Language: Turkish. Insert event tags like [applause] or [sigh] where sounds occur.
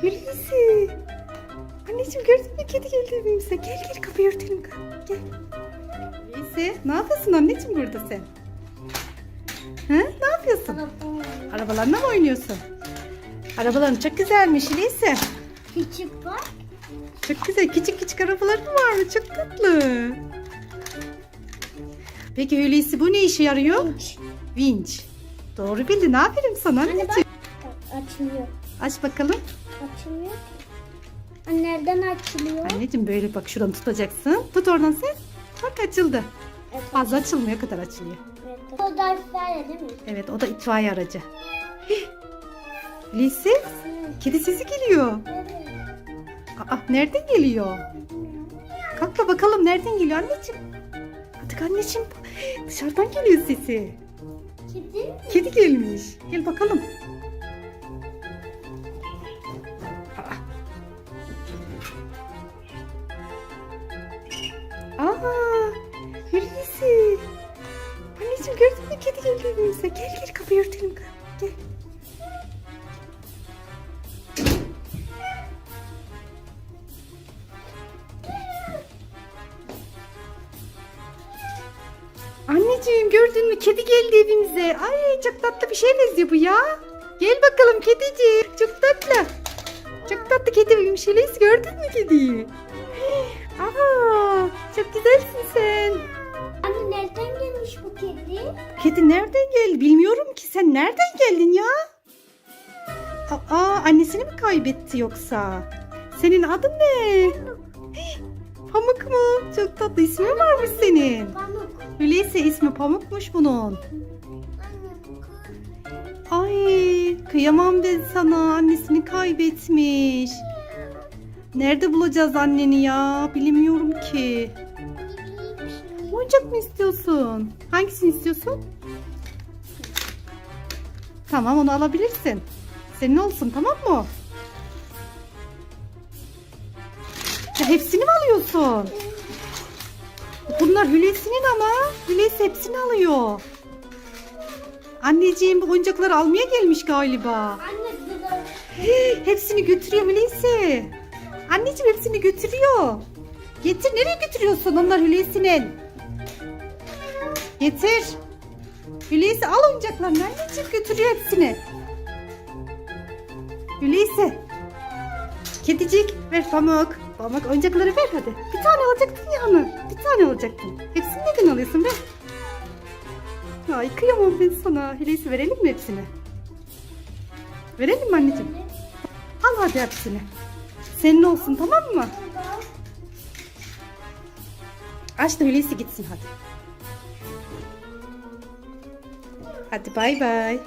Hulusi. Anneciğim gördün mü kedi geldi evimize. Gel gel kapıyı örtelim. Gel. Hulusi ne yapıyorsun anneciğim burada sen? He? Ne yapıyorsun? Arabalarla mı oynuyorsun? Arabaların çok güzelmiş Hulusi. Küçük bak. Çok güzel. Küçük küçük arabaların var mı? Çok tatlı. Peki Hulusi bu ne işe yarıyor? Hiç. Vinç. Doğru bildin. Aferin sana Anne anneciğim. Açılıyor. Aç bakalım. Açılmıyor. Nereden açılıyor? Anneciğim böyle bak şuradan tutacaksın. Tut oradan sen. Bak açıldı. Evet. Fazla açılmıyor kadar açılıyor. evet. O da böyle değil mi? Evet o da itfaiye aracı. Hulusi kedi sesi geliyor. Evet. Aa, nereden geliyor? Kalk da bakalım nereden geliyor anneciğim. Hadi anneciğim dışarıdan geliyor sesi. Kedi. Kedi gelmiş. Gel bakalım. Anneciğim gördün mü kedi geldi evimize. Ay çok tatlı bir şey benziyor bu ya. Gel bakalım kedicik. Çok tatlı. Çok tatlı kedi. Hulusi gördün mü kediyi? [gasps] Aa, çok güzelsin sen. Anne nereden gelmiş bu kedi? Kedi nereden geldi? Bilmiyorum ki. Sen nereden geldin ya? Aa, annesini mi kaybetti yoksa? Senin adın ne? Pamuk [gasps] mu? Çok tatlı ismi mi varmış senin? Pamuk. Hulusi ismi Pamuk'muş bunun. Ay kıyamam ben sana. Annesini kaybetmiş. Nerede bulacağız anneni ya? Bilmiyorum ki. Oyuncak mı istiyorsun? Hangisini istiyorsun? Tamam onu alabilirsin. Senin olsun tamam mı? Ya hepsini mi alıyorsun? Bunlar Hulusi'nin ama. Hulusi hepsini alıyor. Anneciğim bu oyuncakları almaya gelmiş galiba. Anne hepsini götürüyor Hulusi. Anneciğim hepsini götürüyor. Getir nereye götürüyorsun onlar Hulusi'nin? Getir. Hulusi al oyuncaklarını anneciğim götürüyor hepsini. Hulusi. Kedicik ver pamuk. Pamuk oyuncakları ver hadi. Bir tane alacaktın ya onu. Bir tane alacaktın. Hepsini neden alıyorsun be? Ay kıyamam ben sana. Hulusi verelim mi hepsini? Verelim mi anneciğim? Al hadi hepsini. Senin olsun tamam mı? Aç da Hulusi gitsin hadi. Hadi bay bay.